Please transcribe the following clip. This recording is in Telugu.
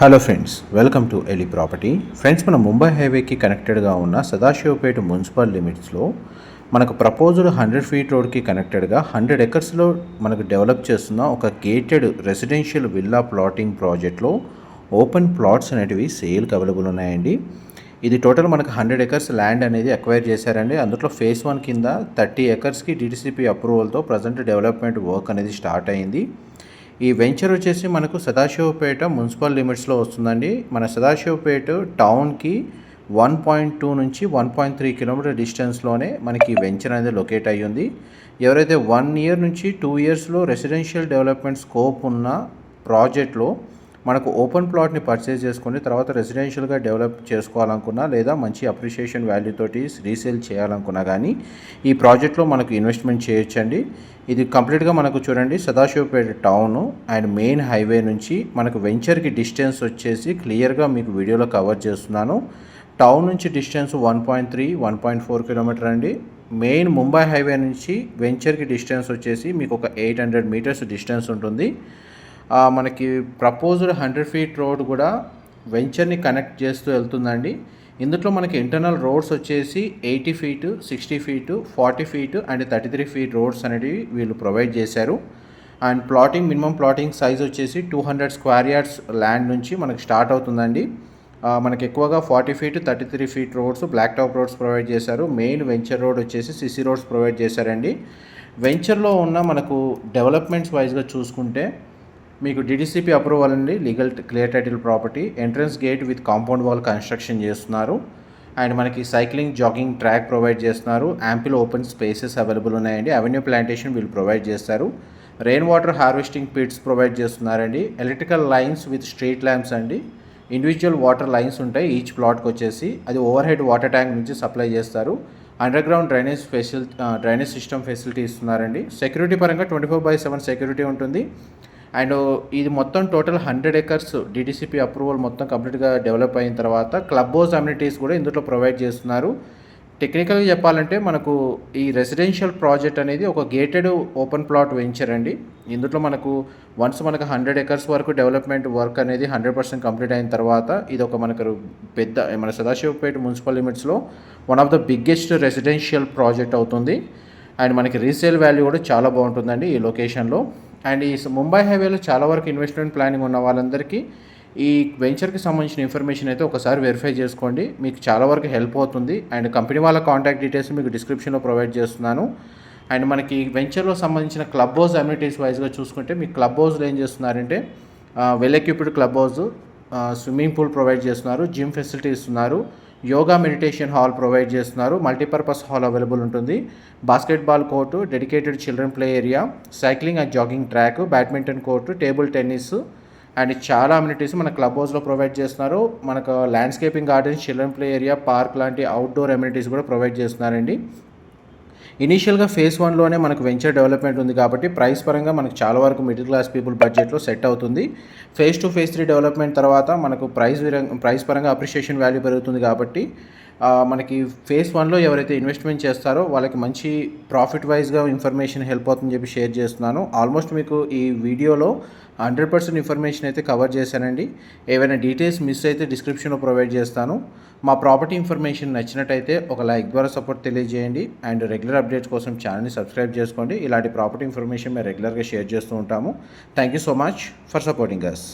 Hello friends welcome to Eli property friends మన ముంబై హైవేకి కనెక్టెడ్గా ఉన్న సదాశివపేట మున్సిపల్ లిమిట్స్లో మనకు ప్రపోజల్ హండ్రెడ్ ఫీట్ రోడ్కి కనెక్టెడ్గా హండ్రెడ్ ఎకర్స్లో మనకు డెవలప్ చేస్తున్న ఒక గేటెడ్ రెసిడెన్షియల్ విల్లా ప్లాటింగ్ ప్రాజెక్ట్లో ఓపెన్ ప్లాట్స్ అనేటివి సేల్కి అవైలబుల్ ఉన్నాయండి. ఇది టోటల్ మనకు హండ్రెడ్ ఎకర్స్ ల్యాండ్ అనేది అక్వైర్ చేశారండి. అందులో ఫేస్ వన్ కింద థర్టీ ఎకర్స్కి డీటీసీపీ అప్రూవల్తో ప్రజెంట్ డెవలప్మెంట్ వర్క్ అనేది స్టార్ట్ అయింది. ఈ వెంచర్ వచ్చేసి మనకు సదాశివపేట మున్సిపల్ లిమిట్స్లో వస్తుందండి. మన సదాశివపేట టౌన్కి వన్ పాయింట్ టూ నుంచి వన్ పాయింట్ త్రీ కిలోమీటర్ డిస్టెన్స్లోనే మనకి ఈ వెంచర్ అనేది లొకేట్ అయ్యి ఉంది ఎవరైతే వన్ ఇయర్ నుంచి టూ ఇయర్స్లో రెసిడెన్షియల్ డెవలప్మెంట్ స్కోప్ ఉన్న ప్రాజెక్ట్లో మనకు ఓపెన్ ప్లాట్ని పర్చేజ్ చేసుకుని తర్వాత రెసిడెన్షియల్గా డెవలప్ చేసుకోవాలనుకున్నా లేదా మంచి అప్రిషియేషన్ వాల్యూ తోటి రీసేల్ చేయాలనుకున్నా కానీ ఈ ప్రాజెక్ట్లో మనకు ఇన్వెస్ట్మెంట్ చేయొచ్చండి. ఇది కంప్లీట్గా మనకు చూడండి Sadashivpet town and main highway నుంచి మనకు వెంచర్కి డిస్టెన్స్ వచ్చేసి క్లియర్గా మీకు వీడియోలో కవర్ చేస్తున్నాను. టౌన్ నుంచి distance one point three one point four kilometre అండి. మెయిన్ ముంబై హైవే నుంచి వెంచర్కి డిస్టెన్స్ వచ్చేసి మీకు ఒక ఎయిట్ హండ్రెడ్ మీటర్స్ డిస్టెన్స్ ఉంటుంది. మనకి ప్రపోజ్డ్ హండ్రెడ్ ఫీట్ రోడ్ కూడా వెంచర్ని కనెక్ట్ చేస్తూ వెళ్తుందండి. ఇందులో మనకి ఇంటర్నల్ రోడ్స్ వచ్చేసి eighty feet sixty feet forty feet and thirty three feet roads అనేవి వీళ్ళు ప్రొవైడ్ చేశారు. And plotting minimum plotting size వచ్చేసి two hundred square yards land నుంచి మనకి స్టార్ట్ అవుతుందండి. మనకి ఎక్కువగా forty feet thirty three feet roads black top roads provide చేశారు. మెయిన్ వెంచర్ రోడ్ వచ్చేసి సిసి రోడ్స్ ప్రొవైడ్ చేశారండి. వెంచర్లో ఉన్న మనకు డెవలప్మెంట్స్ వైజ్గా చూసుకుంటే మీకు డిడిసిపి అప్రూవల్ అండి legal clear title property entrance gate with compound wall construction చేస్తున్నారు. అండ్ మనకి సైక్లింగ్ జాగింగ్ ట్రాక్ ప్రొవైడ్ చేస్తున్నారు. యాంపిల్ ఓపెన్ స్పేసెస్ అవైలబుల్ ఉన్నాయండి. అవెన్యూ ప్లాంటేషన్ వీళ్ళు ప్రొవైడ్ చేస్తారు. Rain water harvesting pits provide చేస్తున్నారండి. Electrical lines with street lamps అండి. ఇండివిజువల్ వాటర్ లైన్స్ ఉంటాయి ఈచ్ ప్లాట్కి వచ్చేసి. అది ఓవర్ హెడ్ వాటర్ ట్యాంక్ నుంచి సప్లై చేస్తారు. అండర్ గ్రౌండ్ డ్రైనేజ్ ఫెసిల్ డ్రైనేజ్ సిస్టమ్ ఫెసిలిటీ ఇస్తున్నారండి. సెక్యూరిటీ పరంగా twenty four by seven security ఉంటుంది. అండ్ ఇది మొత్తం total hundred acres DDCP approval మొత్తం కంప్లీట్గా డెవలప్ అయిన తర్వాత క్లబ్ హౌస్ అమ్యూనిటీస్ కూడా ఇందులో ప్రొవైడ్ చేస్తున్నారు. టెక్నికల్గా చెప్పాలంటే మనకు ఈ రెసిడెన్షియల్ ప్రాజెక్ట్ అనేది ఒక గేటెడ్ ఓపెన్ ప్లాట్ వెంచర్ అండి. ఇందులో మనకు వన్స్ మనకు హండ్రెడ్ ఎకర్స్ వరకు డెవలప్మెంట్ వర్క్ అనేది హండ్రెడ్ పర్సెంట్ కంప్లీట్ అయిన తర్వాత ఇది ఒక మనకు పెద్ద మన సదాశివపేట మున్సిపల్ లిమిట్స్లో one of the biggest residential project అవుతుంది. అండ్ మనకి రీసేల్ వాల్యూ కూడా చాలా బాగుంటుందండి ఈ లొకేషన్లో అండ్ ఈ ముంబై హైవేలో చాలా వరకు ఇన్వెస్ట్మెంట్ ప్లానింగ్ ఉన్న వాళ్ళందరికీ ఈ వెంచర్కి సంబంధించిన ఇన్ఫర్మేషన్ అయితే ఒకసారి వెరిఫై చేసుకోండి. మీకు చాలా వరకు హెల్ప్ అవుతుంది. అండ్ కంపెనీ వాళ్ళ కాంటాక్ట్ డీటెయిల్స్ మీకు డిస్క్రిప్షన్లో ప్రొవైడ్ చేస్తున్నాను. అండ్ మనకి వెంచర్లో సంబంధించిన క్లబ్ హౌస్ అమ్యూనిటీస్ వైజ్గా చూసుకుంటే మీకు క్లబ్ హౌస్లో ఏం చేస్తున్నారంటే well equipped club house swimming pool provide చేస్తున్నారు జిమ్ ఫెసిలిటీ ఇస్తున్నారు. యోగా మెడిటేషన్ హాల్ ప్రొవైడ్ చేస్తున్నారు. మల్టీపర్పస్ హాల్ అవైలబుల్ ఉంటుంది. Basketball court dedicated children play area cycling and jogging track badminton court table tennis and చాలా అమ్యూనిటీస్ మన క్లబ్ హౌస్లో ప్రొవైడ్ చేస్తున్నారు. మనకు landscaping gardens children play area park లాంటి అవుట్డోర్ అమ్యూనిటీస్ కూడా ప్రొవైడ్ చేస్తున్నారండి. ఇనీషియల్గా ఫేస్ వన్లోనే మనకు వెంచర్ డెవలప్మెంట్ ఉంది కాబట్టి ప్రైస్ పరంగా మనకు చాలా వరకు మిడిల్ క్లాస్ పీపుల్ బడ్జెట్లో సెట్ అవుతుంది. Phase two phase three development తర్వాత మనకు ప్రైస్ ప్రైస్ పరంగా అప్రిషియేషన్ వాల్యూ పెరుగుతుంది కాబట్టి మనకి ఫేస్ వన్లో ఎవరైతే ఇన్వెస్ట్మెంట్ చేస్తారో వాళ్ళకి మంచి ప్రాఫిట్ వైజ్గా ఇన్ఫర్మేషన్ హెల్ప్ అవుతుందని చెప్పి షేర్ చేస్తున్నాను. ఆల్మోస్ట్ మీకు ఈ వీడియోలో హండ్రెడ్ పర్సెంట్ ఇన్ఫర్మేషన్ అయితే కవర్ చేశానండి. ఏవైనా డీటెయిల్స్ మిస్ అయితే డిస్క్రిప్షన్లో ప్రొవైడ్ చేస్తాను. మా ప్రాపర్టీ ఇన్ఫర్మేషన్ నచ్చినట్టయితే ఒక లైక్ ద్వారా సపోర్ట్ తెలియజేయండి. అండ్ రెగ్యులర్ అప్డేట్స్ కోసం ఛానల్ని సబ్స్క్రైబ్ చేసుకోండి. ఇలాంటి ప్రాపర్టీ ఇన్ఫర్మేషన్ మేము రెగ్యులర్గా షేర్ చేస్తూ ఉంటాము. Thank you so much for supporting us